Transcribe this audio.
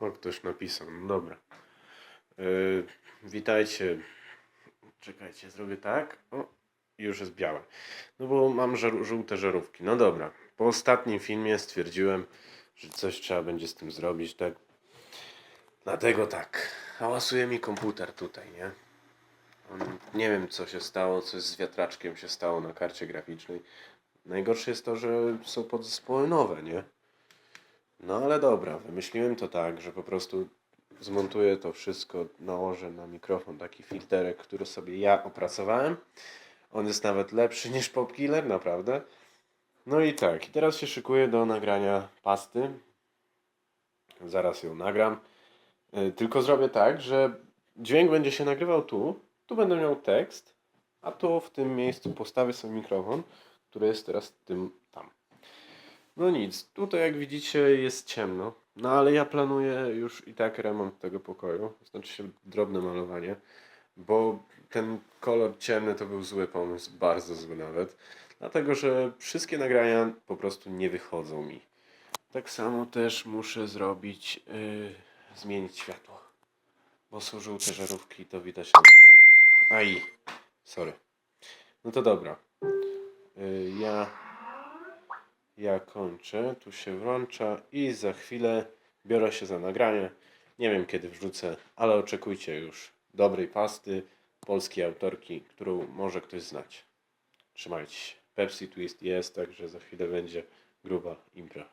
O, ktoś napisał, no dobra. Yy, witajcie. Czekajcie, zrobię tak. O, już jest białe. No bo mam żar- żółte żarówki. No dobra. Po ostatnim filmie stwierdziłem, że coś trzeba będzie z tym zrobić, tak? Dlatego tak. Hałasuje mi komputer tutaj, nie? On, nie wiem, co się stało, coś z wiatraczkiem się stało na karcie graficznej. Najgorsze jest to, że są podzespoły nowe, nie? No ale dobra, wymyśliłem to tak, że po prostu zmontuję to wszystko, nałożę na mikrofon taki filterek, który sobie ja opracowałem. On jest nawet lepszy niż Popkiller, naprawdę. No i tak, i teraz się szykuję do nagrania pasty. Zaraz ją nagram. Y, Tylko zrobię tak, że dźwięk będzie się nagrywał tu, tu będę miał tekst, a tu w tym miejscu postawię sobie mikrofon, który jest teraz tym tam. No nic, tutaj jak widzicie jest ciemno, no ale ja planuję już i tak remont tego pokoju, znaczy się drobne malowanie, bo ten kolor ciemny to był zły pomysł, bardzo zły nawet, dlatego że wszystkie nagrania po prostu nie wychodzą mi. Tak samo też muszę zrobić, yy, zmienić światło, bo są żółte żarówki, to widać na nagraniu. Aj, sorry. No to dobra. Yy, ja ja kończę, tu się włącza i za chwilę biorę się za nagranie. Nie wiem kiedy wrzucę, ale oczekujcie już dobrej pasty polskiej autorki, którą może ktoś znać. Trzymajcie się. Pepsi Twist jest, także za chwilę będzie gruba impra.